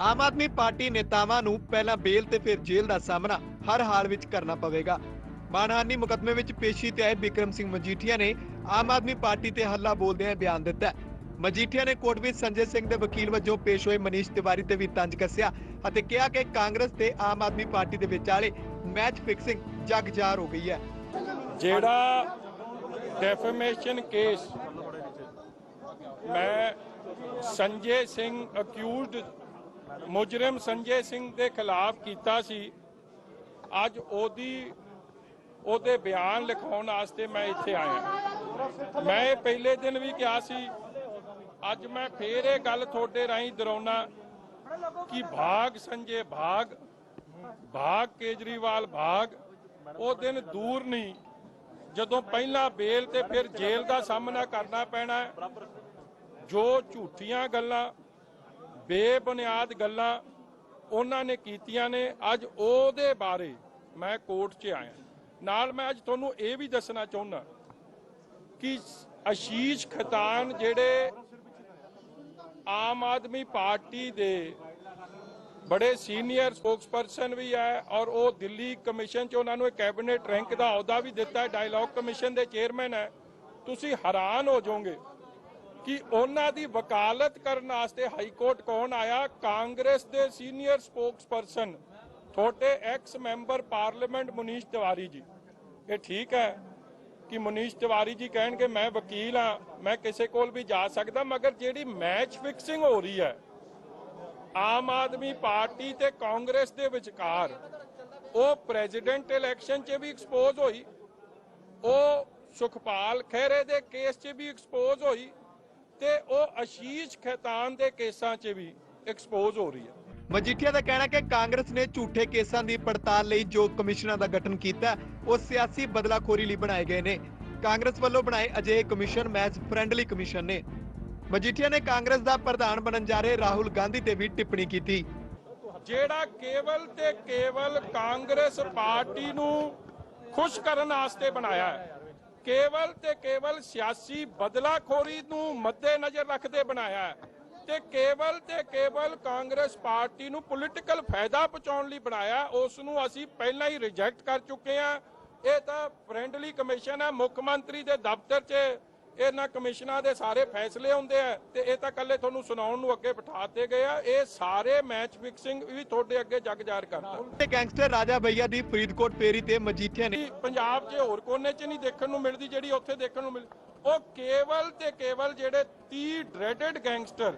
Aam Aadmi party ਨੇਤਾਵਾਂ ਨੂੰ ਪਹਿਲਾਂ ਬੇਲ ਤੇ ਫਿਰ ਜੇਲ੍ਹ ਦਾ ਸਾਹਮਣਾ ਹਰ ਹਾਲ ਵਿੱਚ ਕਰਨਾ ਪਵੇਗਾ। ਮਾਨਹਾਨੀ ਮੁਕੱਦਮੇ ਵਿੱਚ ਪੇਸ਼ੀ ਤੇ ਆਏ ਬਿਕਰਮ ਸਿੰਘ ਮਜੀਠੀਆ ਨੇ ਆਮ ਆਦਮੀ ਪਾਰਟੀ ਤੇ ਹੱਲਾ ਬੋਲਦਿਆਂ ਬਿਆਨ ਦਿੱਤਾ। ਮਜੀਠੀਆ ਨੇ ਕੋਰਟ ਵਿੱਚ ਸੰਜੇ ਸਿੰਘ ਦੇ ਵਕੀਲ ਵਜੋਂ ਪੇਸ਼ ਹੋਏ ਮਨੀਸ਼ ਤਿਵਾਰੀ ਤੇ ਵੀ ਤੰਜ ਕੱਸਿਆ ਅਤੇ ਕਿਹਾ ਕਿ ਕਾਂਗਰਸ ਤੇ ਆਮ ਆਦਮੀ ਪਾਰਟੀ ਦੇ ਵਿਚਾਲੇ ਮੈਚ ਫਿਕਸਿੰਗ ਜਗ ਹੋ ਗਈ ਹੈ। ਜਿਹੜਾ ਡੈਫੇਮੇਸ਼ਨ ਕੇਸ ਮੈਂ ਸੰਜੇ ਸਿੰਘ ਅਕਿਊਜ਼ਡ ਮੁਜਰਮ ਸੰਜੇ ਸਿੰਘ ਦੇ ਖਿਲਾਫ ਕੀਤਾ ਸੀ। ਅੱਜ ਉਹਦੀ, ਉਹਦੇ ਬਿਆਨ ਲਿਖਾਉਣ ਵਾਸਤੇ ਮੈਂ ਇੱਥੇ ਆਇਆ। ਮੈਂ ਇਹ ਪਹਿਲੇ ਦਿਨ ਵੀ ਕਿਹਾ ਸੀ, ਅੱਜ ਮੈਂ ਫੇਰ ਇਹ ਗੱਲ ਤੁਹਾਡੇ ਰਾਹੀਂ ਦਰਾਉਣਾ ਕਿ ਭਾਗ ਸੰਜੇ ਭਾਗ ਭਾਗ ਕੇਜਰੀਵਾਲ ਭਾਗ, ਉਹ ਦਿਨ ਦੂਰ ਨਹੀਂ, ਜਦੋਂ ਪਹਿਲਾਂ ਬੇਲ ਤੇ ਫਿਰ ਜੇਲ੍ਹ ਦਾ ਸਾਹਮਣਾ ਕਰਨਾ ਪੈਣਾ, ਜੋ ਝੂਠੀਆਂ ਗੱਲਾਂ ਬੇਬੁਨਿਆਦ ਗੱਲਾਂ ਉਹਨਾਂ ਨੇ ਕੀਤੀਆਂ ਨੇ। ਅੱਜ ਉਹਦੇ ਬਾਰੇ ਮੈਂ ਕੋਰਟ 'ਚ ਆਇਆ। ਨਾਲ ਮੈਂ ਅੱਜ ਤੁਹਾਨੂੰ ਇਹ ਵੀ ਦੱਸਣਾ ਚਾਹੁੰਦਾ ਕਿ ਆਸ਼ੀਸ਼ ਖਤਾਨ ਜਿਹੜੇ ਆਮ ਆਦਮੀ ਪਾਰਟੀ ਦੇ ਬੜੇ ਸੀਨੀਅਰ ਸਪੋਕਸਪਰਸਨ ਵੀ ਹੈ ਔਰ ਉਹ ਦਿੱਲੀ ਕਮਿਸ਼ਨ 'ਚ ਉਹਨਾਂ ਨੂੰ ਕੈਬਨਿਟ ਰੈਂਕ ਦਾ ਅਹੁਦਾ ਵੀ ਦਿੱਤਾ ਹੈ। ਡਾਇਲੌਗ ਕਮਿਸ਼ਨ ਦੇ ਚੇਅਰਮੈਨ ਹੈ। ਤੁਸੀਂ ਹੈਰਾਨ ਹੋ ਜਾਓਗੇ ਕਿ ਉਹਨਾਂ ਦੀ ਵਕਾਲਤ ਕਰਨ ਵਾਸਤੇ ਹਾਈ ਕੋਰਟ ਕੌਣ ਆਇਆ? ਕਾਂਗਰਸ ਦੇ ਸੀਨੀਅਰ ਸਪੋਕਸਪਰਸਨ, ਤੁਹਾਡੇ ex member parliament Manish Tewari ji. ਇਹ ਠੀਕ ਹੈ ਕਿ ਮਨੀਸ਼ ਤਿਵਾਰੀ ਜੀ ਕਹਿਣਗੇ, ਮੈਂ ਵਕੀਲ ਹਾਂ, ਮੈਂ ਕਿਸੇ ਕੋਲ ਵੀ ਜਾ ਸਕਦਾ, ਮਗਰ ਜਿਹੜੀ ਮੈਚ ਫਿਕਸਿੰਗ ਹੋ ਰਹੀ ਹੈ, ਆਮ ਆਦਮੀ ਪਾਰਟੀ ਤੇ ਕਾਂਗਰਸ ਦੇ ਵਿਚਕਾਰ, ਉਹ ਪ੍ਰੈਜ਼ੀਡੈਂਟ ਇਲੈਕਸ਼ਨ 'ਚ ਵੀ ਐਕਸਪੋਜ਼ ਹੋਈ, ਉਹ ਸੁਖਪਾਲ ਖਹਿਰੇ ਦੇ ਕੇਸ 'ਚ ਵੀ ਐਕਸਪੋਜ਼ ਹੋਈ ਤੇ ਉਹ ਆਸ਼ੀਸ਼ ਖੈਤਾਨ ਦੇ ਕੇਸਾਂ 'ਚ ਵੀ ਐਕਸਪੋਜ਼ ਹੋ ਰਹੀ ਹੈ। ਮਜੀਠੀਆ ਦਾ ਕਹਿਣਾ ਕਿ ਕਾਂਗਰਸ ਨੇ ਝੂਠੇ ਕੇਸਾਂ ਦੀ ਪੜਤਾਲ ਲਈ ਜੋ ਕਮਿਸ਼ਨਾਂ ਦਾ ਗਠਨ ਕੀਤਾ ਉਹ ਸਿਆਸੀ ਬਦਲਾਖੋਰੀ ਲਈ ਬਣਾਏ ਗਏ ਨੇ। ਕਾਂਗਰਸ ਵੱਲੋਂ ਬਣਾਏ ਅਜਿਹੇ ਕਮਿਸ਼ਨ ਮੈਚ ਫ੍ਰੈਂਡਲੀ ਕਮਿਸ਼ਨ ਨੇ। ਮਜੀਠੀਆ ਨੇ ਕਾਂਗਰਸ ਦਾ ਪ੍ਰਧਾਨ ਬਣਨ ਜਾ ਰਹੇ ਰਾਹੁਲ ਗਾਂਧੀ ਤੇ ਵੀ ਟਿੱਪਣੀ ਕੀਤੀ। ਜਿਹੜਾ ਕੇਵਲ ਤੇ ਕੇਵਲ ਕਾਂਗਰਸ ਪਾਰਟੀ ਨੂੰ ਖੁਸ਼ ਕਰਨ ਵਾਸਤੇ ਬਣਾਇਆ ਹੈ ਕੇਵਲ ਤੇ ਕੇਵਲ ਸਿਆਸੀ ਬਦਲਾਖੋਰੀ ਨੂੰ ਮੱਦੇ ਨਜ਼ਰ ਰੱਖਦੇ ਬਣਾਇਆ ਤੇ ਕੇਵਲ ਤੇ ਕੇਵਲ ਕਾਂਗਰਸ ਪਾਰਟੀ ਨੂੰ ਪੋਲਿਟੀਕਲ ਫਾਇਦਾ ਪਹੁੰਚਾਉਣ ਲਈ ਬਣਾਇਆ ਉਸ ਨੂੰ ਅਸੀਂ ਪਹਿਲਾਂ ਹੀ ਰਿਜੈਕਟ ਕਰ ਚੁੱਕੇ ਹਾਂ। ਇਹ ਤਾਂ ਫ੍ਰੈਂਡਲੀ ਕਮਿਸ਼ਨ ਹੈ, ਮੁੱਖ ਮੰਤਰੀ ਦੇ ਦਫ਼ਤਰ 'ਚ ਇਹਨਾਂ ਕਮਿਸ਼ਨਾਂ ਦੇ ਸਾਰੇ ਫੈਸਲੇ ਹੁੰਦੇ ਆ ਤੇ ਇਹ ਤਾਂ ਕੱਲੇ ਤੁਹਾਨੂੰ ਸੁਣਾਉਣ ਨੂੰ ਅੱਗੇ ਬਿਠਾਤੇ ਗਏ ਆ। ਇਹ ਸਾਰੇ ਮੈਚ ਫਿਕਸਿੰਗ ਵੀ ਤੁਹਾਡੇ ਅੱਗੇ ਜਗ ਜ਼ਾਹਰ ਕਰਦਾ। ਤੇ ਗੈਂਗਸਟਰ ਰਾਜਾ ਭਈਆ ਦੀ ਫਰੀਦਕੋਟ ਫੇਰੀ ਤੇ ਮਜੀਠੀਆ ਨੇ ਪੰਜਾਬ 'ਚ ਹੋਰ ਕੋਨੇ 'ਚ ਨਹੀਂ ਦੇਖਣ ਨੂੰ ਮਿਲਦੀ ਜਿਹੜੀ ਉੱਥੇ ਦੇਖਣ ਨੂੰ ਮਿਲ ਉਹ ਕੇਵਲ ਤੇ ਕੇਵਲ ਜਿਹੜੇ 30 ਡਰੈਡਡ ਗੈਂਗਸਟਰ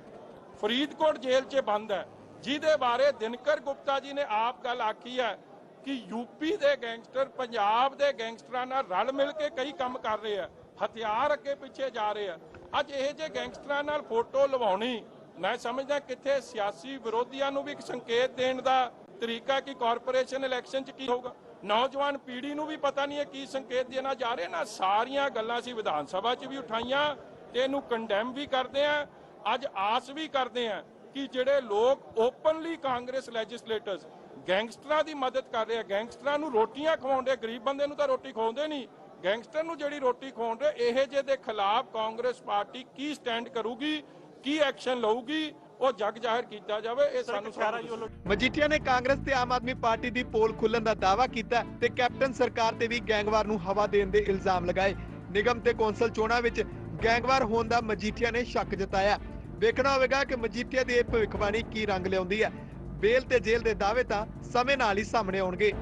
ਫਰੀਦਕੋਟ ਜੇਲ੍ਹ 'ਚ ਬੰਦ ਹੈ ਜਿਹਦੇ ਬਾਰੇ ਦਿਨਕਰ ਗੁਪਤਾ ਜੀ ਨੇ ਆਪ ਗੱਲ ਆਖੀ ਹੈ ਕਿ ਯੂਪੀ ਦੇ ਗੈਂਗਸਟਰ ਪੰਜਾਬ ਦੇ ਗੈਂਗਸਟਰਾਂ ਨਾਲ ਰਲ ਮਿਲ ਕੇ ਕਈ ਕੰਮ ਕਰ ਰਹੇ ਆ। ਹਥਿਆਰ ਅੱਗੇ ਪਿੱਛੇ ਜਾ ਰਹੇ ਆ। ਅੱਜ ਇਹ ਜੇ ਗੈਂਗਸਟਰਾਂ ਨਾਲ ਫੋਟੋ ਲਵਾਉਣੀ, ਮੈਂ ਸਮਝਦਾ ਕਿੱਥੇ ਸਿਆਸੀ ਵਿਰੋਧੀਆਂ ਨੂੰ ਵੀ ਇੱਕ ਸੰਕੇਤ ਦੇਣ ਦਾ ਤਰੀਕਾ ਕਿ ਕਾਰਪੋਰੇਸ਼ਨ ਇਲੈਕਸ਼ਨ 'ਚ ਕੀ ਹੋਊਗਾ। ਨੌਜਵਾਨ ਪੀੜ੍ਹੀ ਨੂੰ ਵੀ ਪਤਾ ਨਹੀਂ ਹੈ ਕੀ ਸੰਕੇਤ ਦੇਣਾ ਜਾ ਰਹੇ। ਨਾ ਸਾਰੀਆਂ ਗੱਲਾਂ ਸੀ ਵਿਧਾਨ ਸਭਾ 'ਚ ਵੀ ਉਠਾਈਆਂ ਤੇ ਇਹਨੂੰ ਕੰਡੈਮ ਵੀ ਕਰਦੇ ਆ ਅੱਜ ਆਸ ਵੀ ਕਰਦੇ ਆ ਕਿ ਜਿਹੜੇ ਲੋਕ ਓਪਨਲੀ ਕਾਂਗਰਸ ਲੈਜਿਸਲੇਟਰਸ ਗੈਂਗਸਟਰਾਂ ਦੀ ਮਦਦ ਕਰ ਰਹੇ ਆ। ਗੈਂਗਸਟਰਾਂ ਨੂੰ ਰੋਟੀਆਂ ਖਵਾਉਂਦੇ ਗਰੀਬ ਬੰਦੇ ਨੂੰ ਤਾਂ ਰੋਟੀ ਖਵਾਉਂਦੇ ਨਹੀਂ। ਗੈਂਗਸਟਰ ਨੂੰ ਜਿਹੜੀ ਰੋਟੀ ਖਵਾਉਂਦੇ ਇਹ ਜੇ ਦੇ ਖਿਲਾਫ ਕਾਂਗਰਸ ਪਾਰਟੀ ਕੀ ਸਟੈਂਡ ਕਰੂਗੀ ਕੀ ਐਕਸ਼ਨ ਲਊਗੀ ਉਹ ਜਗ ਜ਼ਾਹਿਰ ਕੀਤਾ ਜਾਵੇ ਇਹ ਸਾਨੂੰ ਮਜੀਠੀਆ ਨੇ ਕਾਂਗਰਸ ਤੇ ਆਮ ਆਦਮੀ ਪਾਰਟੀ ਦੀ ਪੋਲ ਖੁੱਲਣ ਦਾ ਦਾਅਵਾ ਕੀਤਾ ਤੇ ਕੈਪਟਨ ਸਰਕਾਰ ਤੇ ਵੀ ਗੈਂਗਵਾਰ ਨੂੰ ਹਵਾ ਦੇਣ ਦੇ ਇਲਜ਼ਾਮ ਲਗਾਏ। ਨਿਗਮ ਤੇ ਕੌਂਸਲ ਚੋਣਾਂ ਵਿੱਚ ਗੈਂਗਵਾਰ ਹੋਣ ਦਾ ਮਜੀਠੀਆ ਨੇ ਸ਼ੱਕ ਜਤਾਇਆ। ਵੇਖਣਾ ਹੋਵੇਗਾ ਕਿ ਮਜੀਠੀਆ ਦੀ ਇਹ ਭਵਿੱਖਬਾਣੀ ਕੀ ਰੰਗ ਲਿਆਉਂਦੀ ਹੈ। ਬੇਲ ਤੇ ਜੇਲ੍ਹ ਦੇ ਦਾਅਵੇ ਤਾਂ ਸਮੇਂ ਨਾਲ ਹੀ ਸਾਹਮਣੇ ਆਉਣਗੇ।